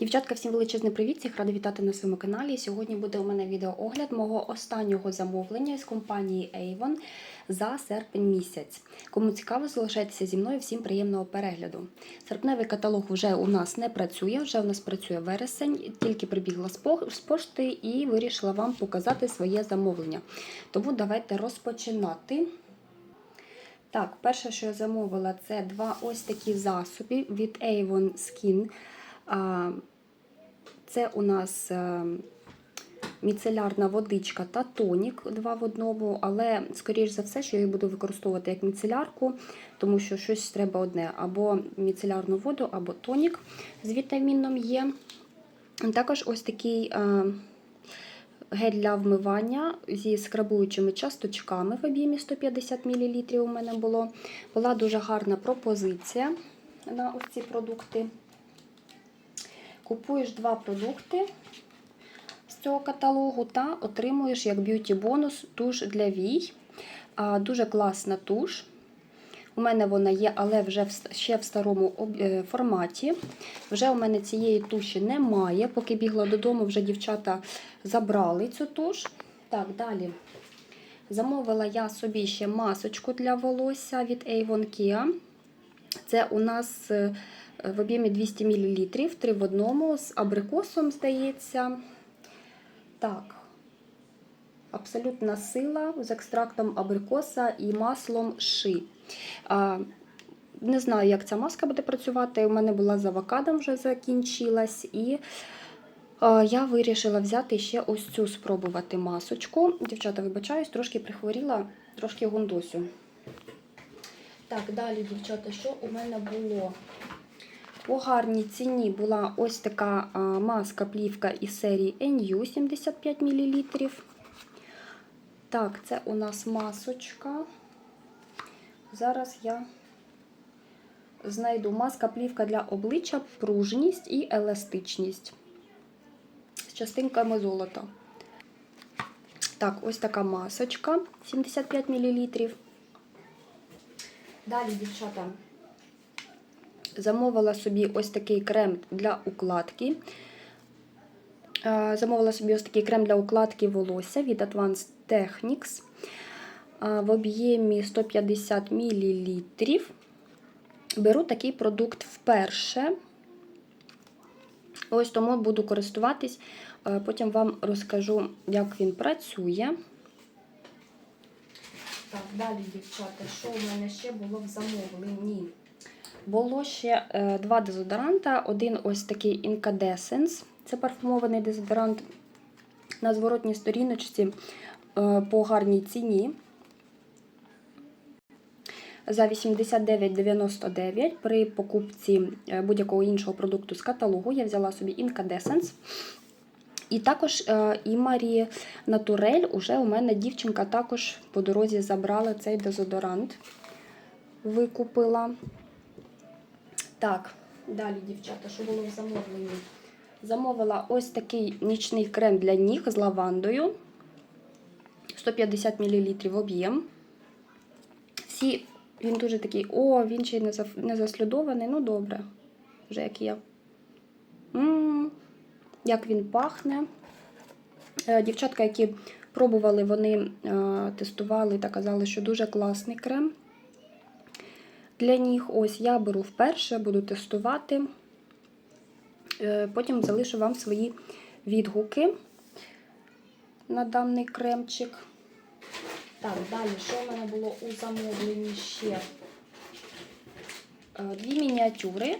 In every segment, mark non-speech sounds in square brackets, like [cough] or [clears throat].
Дівчатка, всім величезний привіт! Всіх рада вітати на своєму каналі. Сьогодні буде у мене відеоогляд мого останнього замовлення з компанії Avon за серпень місяць. Кому цікаво, залишайтеся зі мною. Всім приємного перегляду. Серпневий каталог вже у нас не працює, вже у нас працює вересень, тільки прибігла з пошти і вирішила вам показати своє замовлення. Тому давайте розпочинати. Так, перше, що я замовила, це два ось такі засоби від Avon Skin. Це у нас е, міцелярна водичка та тонік два в одному, але, скоріш за все, що я їх буду використовувати як міцелярку, тому що щось треба одне: або міцелярну воду, або тонік з вітаміном є. Також ось такий е, гель для вмивання зі скрабуючими часточками в об'ємі 150 мл у мене було. Була дуже гарна пропозиція на ці продукти. Купуєш два продукти з цього каталогу та отримуєш як б'юті-бонус туш для вій. Дуже класна туш. У мене вона є, але вже ще в старому е, форматі. Вже у мене цієї туші немає. Поки бігла додому, вже дівчата забрали цю туш. Так, далі. Замовила я собі ще масочку для волосся від Avon Kia. Це у нас е, в об'ємі 200 мл, 3 в одному, з абрикосом, здається. Так. Абсолютна сила з екстрактом абрикоса і маслом ши. Не знаю, як ця маска буде працювати. У мене була з авокадом вже закінчилась. І я вирішила взяти ще ось цю спробувати масочку. Дівчата, вибачаюсь, трошки прихворіла, трошки гундосю. Так, далі, дівчата, що у мене було? По гарній ціні була ось така маска плівка із серії NU 75 мл. Так, це у нас масочка. Зараз я знайду маска плівка для обличчя, пружність і еластичність з частинками золота. Так, ось така масочка 75 мл. Далі, дівчата, замовила собі ось такий крем для укладки. Замовила собі ось такий крем для укладки волосся від Advanced Technics в об'ємі 150 мл. Беру такий продукт вперше. Ось тому буду користуватись, потім вам розкажу, як він працює. Так, далі, дівчата, що у мене ще було в замовленні? Було ще е, два дезодоранта. Один ось такий Incandescence. Це парфумований дезодорант на зворотній сторіночці е, по гарній ціні. За 89,99 при покупці е, будь-якого іншого продукту з каталогу я взяла собі Incandescence. І також е, і Марі Натурель, уже у мене дівчинка також по дорозі забрала цей дезодорант. Викупила. Так, далі, дівчата, що було в замовленні? Замовила ось такий нічний крем для ніг з лавандою. 150 мл об'єм. Всі, він дуже такий, о, він ще й не, не заслідований. Ну, добре, вже як є. М, як він пахне. Е, Дівчатка, які пробували, вони е, тестували та казали, що дуже класний крем. Для ніг ось я беру вперше, буду тестувати. Е, Потім залишу вам свої відгуки на даний кремчик. Так, далі, що в мене було у замовленні ще? Е, Дві мініатюри.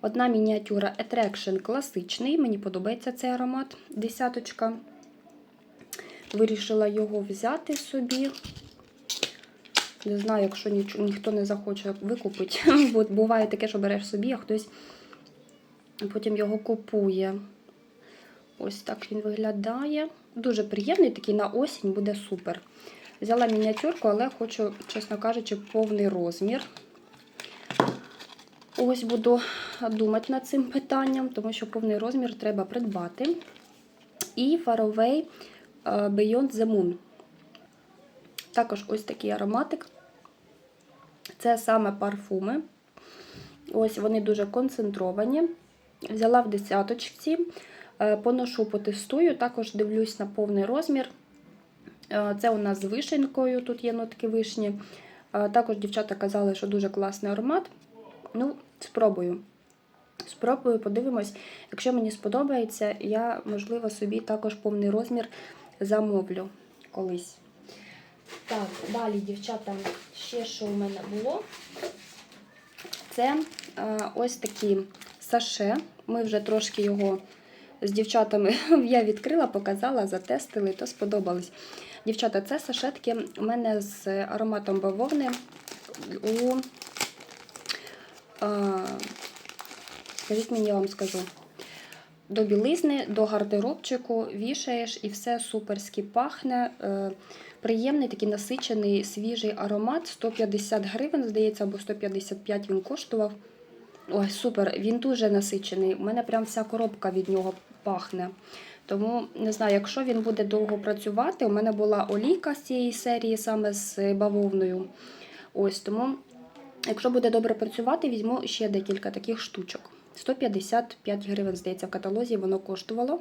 Одна мініатюра Attraction класичний. Мені подобається цей аромат. Десяточка. Вирішила його взяти собі. Не знаю, якщо ніч- ніхто не захоче викупити. [laughs] Бо буває таке, що береш собі, а хтось потім його купує. Ось так він виглядає. Дуже приємний, такий на осінь буде супер. Взяла мініатюрку, але хочу, чесно кажучи, повний розмір. Ось буду думати над цим питанням, тому що повний розмір треба придбати. І Faraway е, Beyond the Moon. Також ось такий ароматик. Це саме парфуми. Ось вони дуже концентровані. Взяла в десяточці, е, поношу, потестую, також дивлюсь на повний розмір. Е, Це у нас з вишенькою, тут є нотки вишні. Е, Також дівчата казали, що дуже класний аромат. Ну, спробую. Спробую, подивимось. Якщо мені сподобається, я, можливо, собі також повний розмір замовлю колись. Так, далі, дівчата, ще що у мене було. Це е, ось такі саше. Ми вже трошки його з дівчатами [laughs] я відкрила, показала, затестили, то сподобались. Дівчата, це сашетки у мене з ароматом бавовни у. Е, скажіть мені, я вам скажу. До білизни, до гардеробчику вішаєш і все суперськи пахне. Е, приємний, такий насичений, свіжий аромат. 150 гривень, здається, або 155 він коштував. Ой, супер, він дуже насичений. У мене прям вся коробка від нього пахне. Тому не знаю, якщо він буде довго працювати, у мене була олійка з цієї серії саме з бавовною. Ось тому, якщо буде добре працювати, візьму ще декілька таких штучок. 155 гривень, здається, в каталозі воно коштувало.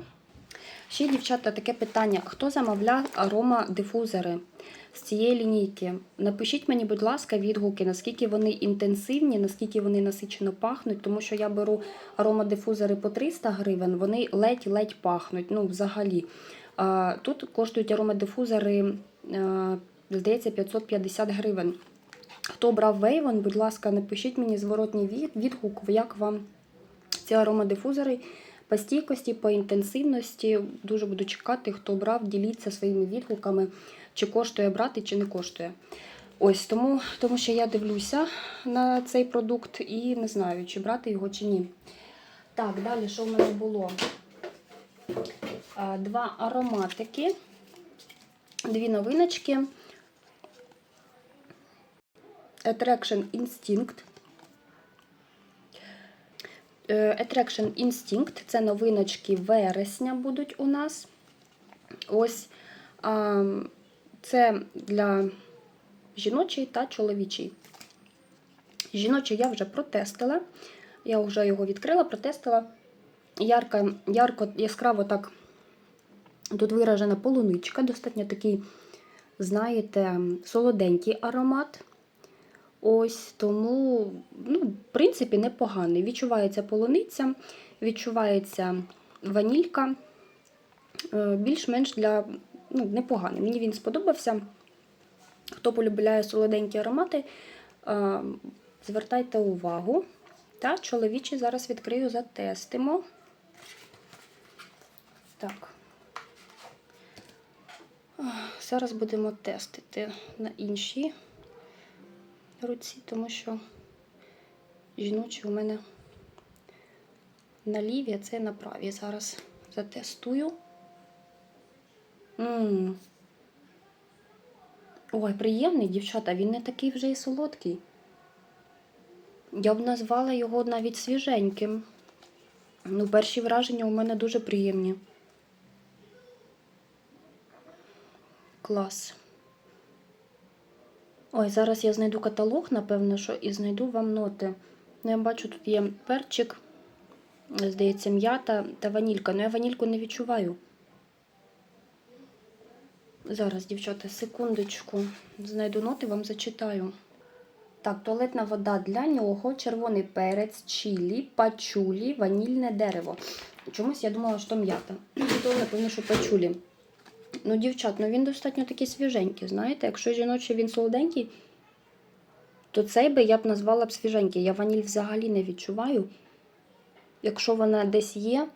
Ще, дівчата, таке питання: хто замовляв аромадифузори з цієї лінійки? Напишіть мені, будь ласка, відгуки, наскільки вони інтенсивні, наскільки вони насичено пахнуть, тому що я беру аромадифузори по 300 гривень, вони ледь-ледь пахнуть. Ну, взагалі. Тут коштують аромадифузори, е, здається, 550 гривень. Хто брав Вейвон, будь ласка, напишіть мені зворотній відгук, як вам ці аромадифузори по стійкості, по інтенсивності. Дуже буду чекати, хто брав, діліться своїми відгуками, чи коштує брати, чи не коштує. Ось тому, тому що я дивлюся на цей продукт і не знаю, чи брати його, чи ні. Так, далі, що в мене було? Два ароматики, дві новиночки. Attraction Instinct. Е, Attraction Instinct це новиночки вересня будуть у нас. Ось це для жіночий та чоловічий. Жіночий я вже протестила. Я вже його відкрила, протестила. Ярко, ярко яскраво так тут виражена полуничка, достатньо такий, знаєте, солоденький аромат. Ось тому, ну, в принципі, непоганий. Відчувається полуниця, відчувається ванілька. Е, Більш-менш для ну, непоганий. Мені він сподобався. Хто полюбляє солоденькі аромати, е, звертайте увагу. Та чоловічий зараз відкрию, затестимо. Так. Зараз будемо тестити на іншій руці, тому що жіночі у мене на лівій, а це на правій. Зараз затестую. м Ой, приємний, дівчата, він не такий вже і солодкий. Я б назвала його навіть свіженьким. Ну, перші враження у мене дуже приємні. Клас. Ой, зараз я знайду каталог, напевно, що і знайду вам ноти. Ну, я бачу, тут є перчик, здається, м'ята та ванілька. Ну, я ванільку не відчуваю. Зараз, дівчата, секундочку. Знайду ноти, вам зачитаю. Так, туалетна вода для нього, червоний перець, чилі, пачулі, ванільне дерево. Чомусь я думала, що м'ята. [clears throat] То, напевно, що пачулі. Ну, дівчат, ну він достатньо такий свіженький, знаєте. Якщо жіночий він солоденький, то цей би я б назвала б свіженький. Я ваніль взагалі не відчуваю. Якщо вона десь є,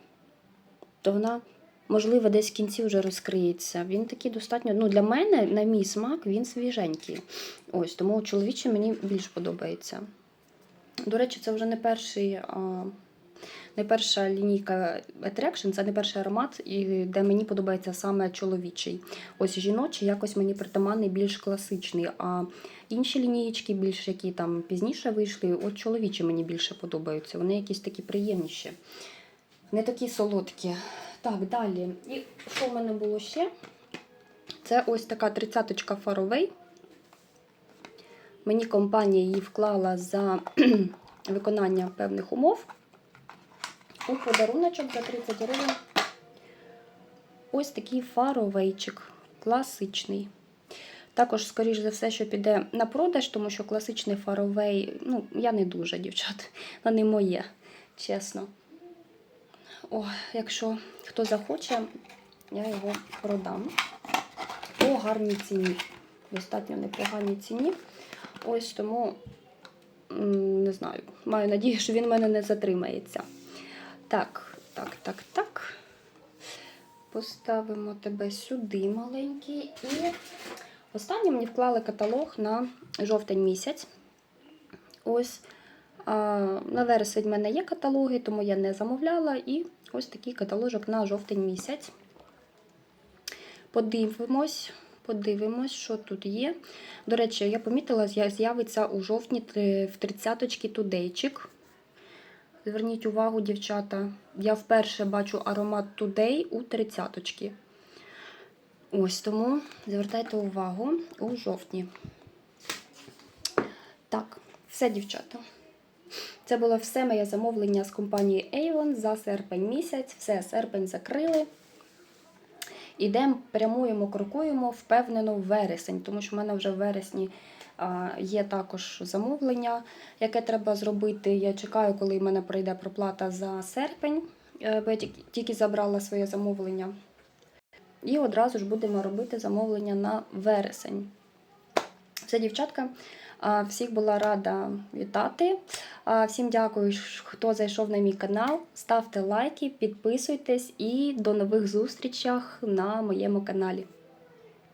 то вона, можливо, десь в кінці вже розкриється. Він такий достатньо, ну, для мене, на мій смак, він свіженький. Ось, тому чоловічий мені більш подобається. До речі, це вже не перший. А... Не перша лінійка Attraction, це не перший аромат, де мені подобається саме чоловічий. Ось жіночий якось мені притаманний більш класичний. А інші лінієчки, більш які там пізніше вийшли, от чоловічі мені більше подобаються. Вони якісь такі приємніші, не такі солодкі. Так, далі. І що в мене було ще? Це ось така тридцяточка Faraway. Мені компанія її вклала за [clears throat] виконання певних умов. У подаруночок за 30 гривень ось такий фаровейчик класичний. Також, скоріш за все, що піде на продаж, тому що класичний фаровей, ну, я не дуже, дівчат, [laughs] не моє, чесно. О, якщо хто захоче, я його продам по гарній ціні. Достатньо непоганій ціні. Ось тому не знаю. Маю надію, що він в мене не затримається. Так, так, так, так. Поставимо тебе сюди, маленький. І останнє мені вклали каталог на жовтень місяць. Ось на вересень в мене є каталоги, тому я не замовляла. І ось такий каталожок на жовтень місяць. Подивимось, подивимось, що тут є. До речі, я помітила, з'я- з'явиться у жовтні в 30-очки тудейчик. Зверніть увагу, дівчата, я вперше бачу аромат Today у 30-очки. Ось тому звертайте увагу у жовтні. Так, все, дівчата. Це було все моє замовлення з компанії Avon за серпень місяць. Все, серпень закрили. Ідемо, прямуємо, крокуємо впевнено в вересень, тому що в мене вже в вересні є також замовлення, яке треба зробити. Я чекаю, коли в мене пройде проплата за серпень, е, бо я тільки- забрала своє замовлення. І одразу ж будемо робити замовлення на вересень. Все, дівчатка. Всіх була рада вітати. Всім дякую, хто зайшов на мій канал. Ставте лайки, підписуйтесь і до нових зустрічей на моєму каналі.